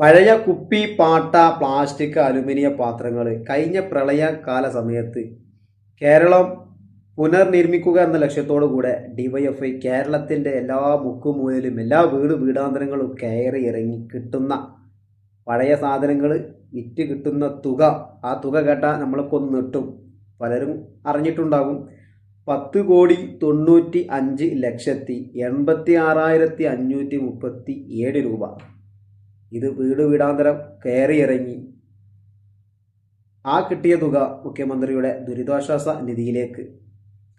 പഴയ കുപ്പി പാട്ട പ്ലാസ്റ്റിക് അലുമിനിയ പാത്രങ്ങൾ കഴിഞ്ഞ പ്രളയകാല സമയത്ത് കേരളം പുനർനിർമ്മിക്കുക എന്ന ലക്ഷ്യത്തോടു കൂടെ ഡിവൈഎഫ്ഐ കേരളത്തിന്റെ എല്ലാ മുക്കുമൂലയിലും എല്ലാ വീട് വീടാന്തരങ്ങളും കയറി ഇറങ്ങി കിട്ടുന്ന പഴയ സാധനങ്ങൾ വിറ്റ് കിട്ടുന്ന തുക ആ തുക കേട്ടാൽ നമ്മളൊക്കെ ഒന്ന് നെട്ടും പലരും അറിഞ്ഞിട്ടുണ്ടാകും. പത്ത് കോടി തൊണ്ണൂറ്റി അഞ്ച് ലക്ഷത്തി എൺപത്തി ആറായിരത്തി അഞ്ഞൂറ്റി മുപ്പത്തി ഏഴ് രൂപ. ഇത് വീട് വീടാന്തരം കയറി ഇറങ്ങി ആ കിട്ടിയ തുക മുഖ്യമന്ത്രിയുടെ ദുരിതാശ്വാസ നിധിയിലേക്ക്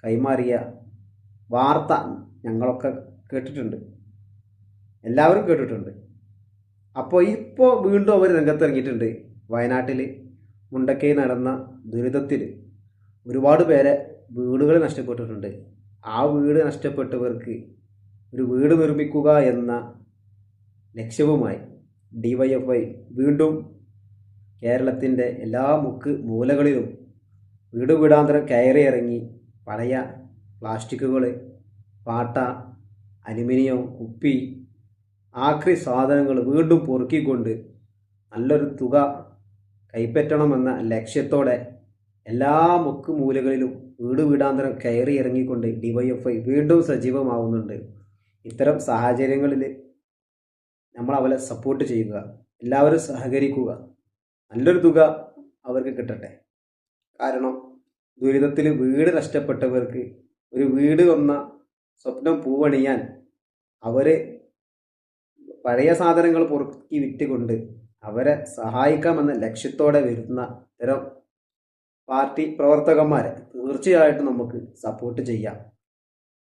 കൈമാറിയ വാർത്ത ഞങ്ങളൊക്കെ കേട്ടിട്ടുണ്ട്. എല്ലാവരും കേട്ടിട്ടുണ്ട്. അപ്പോൾ ഇപ്പോൾ വീണ്ടും അവർ രംഗത്തിറങ്ങിയിട്ടുണ്ട്. വയനാട്ടിൽ മുണ്ടക്കൈ നടന്ന ദുരിതത്തിൽ ഒരുപാട് പേരെ വീടുകൾ നഷ്ടപ്പെട്ടിട്ടുണ്ട്. ആ വീട് നഷ്ടപ്പെട്ടവർക്ക് ഒരു വീട് നിർമ്മിക്കുക എന്ന ലക്ഷ്യവുമായി ഡിവൈഎഫ്ഐ വീണ്ടും കേരളത്തിന്റെ എല്ലാ മുക്ക് മൂലകളിലും വീട് വീടാന്തരം കയറി ഇറങ്ങി പഴയ പ്ലാസ്റ്റിക്കുകൾ പാട്ട അലുമിനിയം കുപ്പി ആക്രി സാധനങ്ങൾ വീണ്ടും പൊറുക്കിക്കൊണ്ട് നല്ലൊരു തുക കൈപ്പറ്റണമെന്ന ലക്ഷ്യത്തോടെ എല്ലാ മുക്ക് മൂലകളിലും വീട് വീടാന്തരം കയറി ഇറങ്ങിക്കൊണ്ട് ഡിവൈഎഫ്ഐ വീണ്ടും സജീവമാവുന്നുണ്ട്. ഇത്തരം സാഹചര്യങ്ങളിൽ നമ്മൾ അവരെ സപ്പോർട്ട് ചെയ്യുക എല്ലാവരും സഹകരിക്കുക നല്ലൊരു തുക അവർക്ക് കിട്ടട്ടെ. കാരണം ദുരിതത്തിൽ വീട് നഷ്ടപ്പെട്ടവർക്ക് ഒരു വീട് വന്ന സ്വപ്നം പൂവണിയാൻ അവർ പഴയ സാധനങ്ങൾ പൊറുക്കി വിറ്റുകൊണ്ട് അവരെ സഹായിക്കാമെന്ന ലക്ഷ്യത്തോടെ വരുന്ന ഇത്തരം പാർട്ടി പ്രവർത്തകന്മാരെ തീർച്ചയായിട്ടും നമുക്ക് സപ്പോർട്ട് ചെയ്യാം.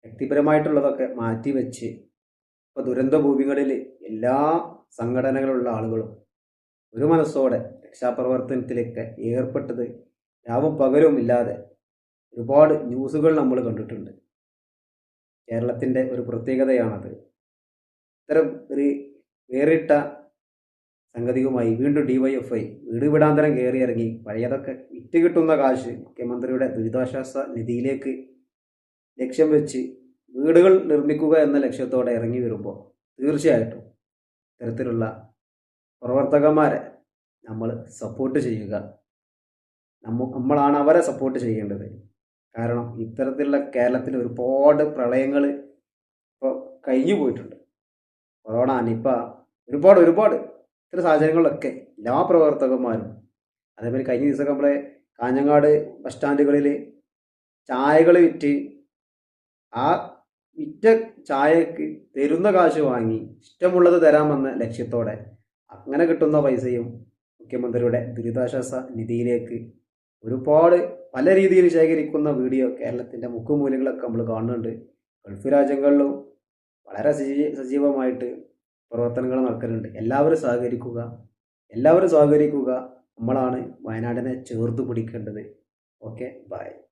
വ്യക്തിപരമായിട്ടുള്ളതൊക്കെ മാറ്റിവെച്ച് ഇപ്പോൾ ദുരന്ത ഭൂമികളിൽ എല്ലാ സംഘടനകളുള്ള ആളുകളും ഒരു മനസ്സോടെ രക്ഷാപ്രവർത്തനത്തിലേക്ക് ഏർപ്പെട്ടത് രാവും പകലും ഇല്ലാതെ ഒരുപാട് ന്യൂസുകൾ നമ്മൾ കണ്ടിട്ടുണ്ട്. കേരളത്തിന്റെ ഒരു പ്രത്യേകതയാണത്. ഇത്തരം ഒരു വേറിട്ട സംഗതിയുമായി വീണ്ടും ഡിവൈഎഫ്ഐ വീട് വിടാന്തരം കയറി ഇറങ്ങി പഴയതൊക്കെ വിറ്റ് കിട്ടുന്ന കാശ് മുഖ്യമന്ത്രിയുടെ ദുരിതാശ്വാസ നിധിയിലേക്ക് ലക്ഷ്യം വെച്ച് വീടുകൾ നിർമ്മിക്കുക എന്ന ലക്ഷ്യത്തോടെ ഇറങ്ങി വരുമ്പോൾ തീർച്ചയായിട്ടും ഇത്തരത്തിലുള്ള പ്രവർത്തകന്മാരെ നമ്മൾ സപ്പോർട്ട് ചെയ്യുക. നമ്മ നമ്മളാണ് അവരെ സപ്പോർട്ട് ചെയ്യേണ്ടത്. കാരണം ഇത്തരത്തിലുള്ള കേരളത്തിൽ ഒരുപാട് പ്രളയങ്ങൾ ഇപ്പോൾ കഴിഞ്ഞു പോയിട്ടുണ്ട്. കൊറോണ നിപ്പ ഒരുപാട് ഒരുപാട് ഇത്തരം സാഹചര്യങ്ങളിലൊക്കെ എല്ലാ പ്രവർത്തകന്മാരും അതേപോലെ കഴിഞ്ഞ ദിവസമൊക്കെ നമ്മളെ കാഞ്ഞങ്ങാട് ബസ് സ്റ്റാൻഡുകളിൽ ചായകൾ വിറ്റ് ആ വിറ്റ ചായക്ക് തരുന്ന കാശ് വാങ്ങി ഇഷ്ടമുള്ളത് തരാമെന്ന ലക്ഷ്യത്തോടെ അങ്ങനെ കിട്ടുന്ന പൈസയും മുഖ്യമന്ത്രിയുടെ ദുരിതാശ്വാസ നിധിയിലേക്ക് ഒരുപാട് പല രീതിയിൽ ശേഖരിക്കുന്ന വീഡിയോ കേരളത്തിന്റെ മുക്കുമൂലകളൊക്കെ നമ്മൾ കാണുന്നുണ്ട്. ഗൾഫ് രാജ്യങ്ങളിലും വളരെ സജീ സജീവമായിട്ട് പ്രവർത്തനങ്ങൾ നടക്കുന്നുണ്ട്. എല്ലാവരും സഹകരിക്കുക എല്ലാവരും സഹകരിക്കുക. നമ്മളാണ് വയനാടിനെ ചേർത്ത് പിടിക്കേണ്ടത്. Okay bye.